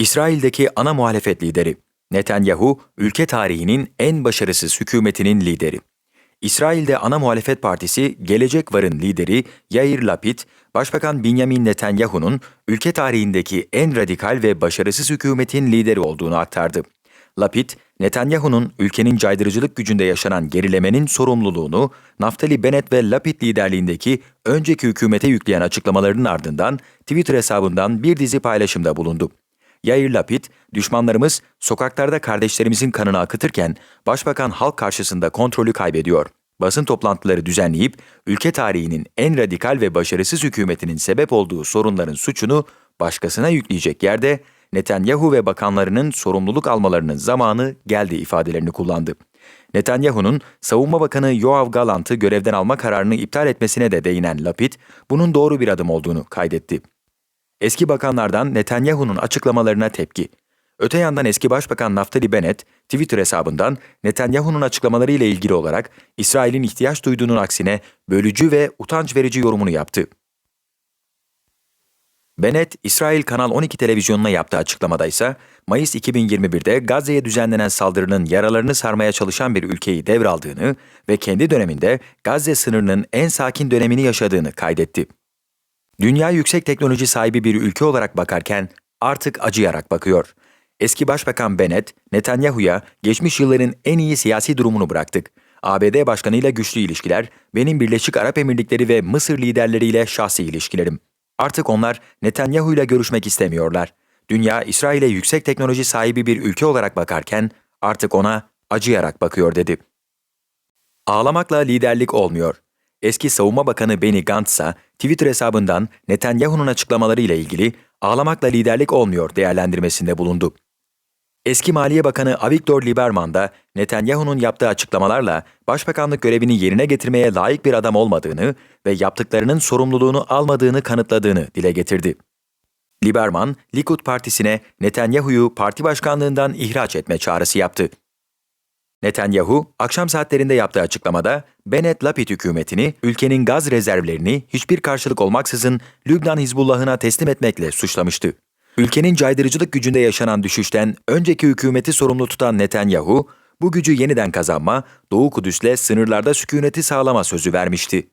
İsrail'deki ana muhalefet lideri. Netanyahu, ülke tarihinin en başarısız hükümetinin lideri. İsrail'de ana muhalefet partisi Gelecek Var'ın lideri Yair Lapid, Başbakan Benjamin Netanyahu'nun ülke tarihindeki en radikal ve başarısız hükümetin lideri olduğunu aktardı. Lapid, Netanyahu'nun ülkenin caydırıcılık gücünde yaşanan gerilemenin sorumluluğunu Naftali Bennett ve Lapid liderliğindeki önceki hükümete yükleyen açıklamalarının ardından Twitter hesabından bir dizi paylaşımda bulundu. Yair Lapid, düşmanlarımız sokaklarda kardeşlerimizin kanını akıtırken başbakan halk karşısında kontrolü kaybediyor. Basın toplantıları düzenleyip ülke tarihinin en radikal ve başarısız hükümetinin sebep olduğu sorunların suçunu başkasına yükleyecek yerde Netanyahu ve bakanlarının sorumluluk almalarının zamanı geldi ifadelerini kullandı. Netanyahu'nun Savunma Bakanı Yoav Galant'ı görevden alma kararını iptal etmesine de değinen Lapid, bunun doğru bir adım olduğunu kaydetti. Eski bakanlardan Netanyahu'nun açıklamalarına tepki. Öte yandan eski başbakan Naftali Bennett Twitter hesabından Netanyahu'nun açıklamaları ile ilgili olarak İsrail'in ihtiyaç duyduğunun aksine bölücü ve utanç verici yorumunu yaptı. Bennett, İsrail Kanal 12 televizyonuna yaptığı açıklamada ise Mayıs 2021'de Gazze'ye düzenlenen saldırının yaralarını sarmaya çalışan bir ülkeyi devraldığını ve kendi döneminde Gazze sınırının en sakin dönemini yaşadığını kaydetti. Dünya yüksek teknoloji sahibi bir ülke olarak bakarken artık acıyarak bakıyor. Eski Başbakan Bennett, Netanyahu'ya geçmiş yılların en iyi siyasi durumunu bıraktık. ABD başkanıyla güçlü ilişkiler, benim Birleşik Arap Emirlikleri ve Mısır liderleriyle şahsi ilişkilerim. Artık onlar Netanyahu ile görüşmek istemiyorlar. Dünya İsrail'e yüksek teknoloji sahibi bir ülke olarak bakarken artık ona acıyarak bakıyor dedi. Ağlamakla liderlik olmuyor. Eski Savunma Bakanı Benny Gantz Twitter hesabından Netanyahu'nun açıklamaları ile ilgili ağlamakla liderlik olmuyor değerlendirmesinde bulundu. Eski Maliye Bakanı Avigdor Lieberman da Netanyahu'nun yaptığı açıklamalarla başbakanlık görevini yerine getirmeye layık bir adam olmadığını ve yaptıklarının sorumluluğunu almadığını kanıtladığını dile getirdi. Lieberman, Likud partisine Netanyahu'yu parti başkanlığından ihraç etme çağrısı yaptı. Netanyahu, akşam saatlerinde yaptığı açıklamada Bennett Lapid hükümetini ülkenin gaz rezervlerini hiçbir karşılık olmaksızın Lübnan Hizbullah'ına teslim etmekle suçlamıştı. Ülkenin caydırıcılık gücünde yaşanan düşüşten önceki hükümeti sorumlu tutan Netanyahu, bu gücü yeniden kazanma, Doğu Kudüs'le sınırlarda sükuneti sağlama sözü vermişti.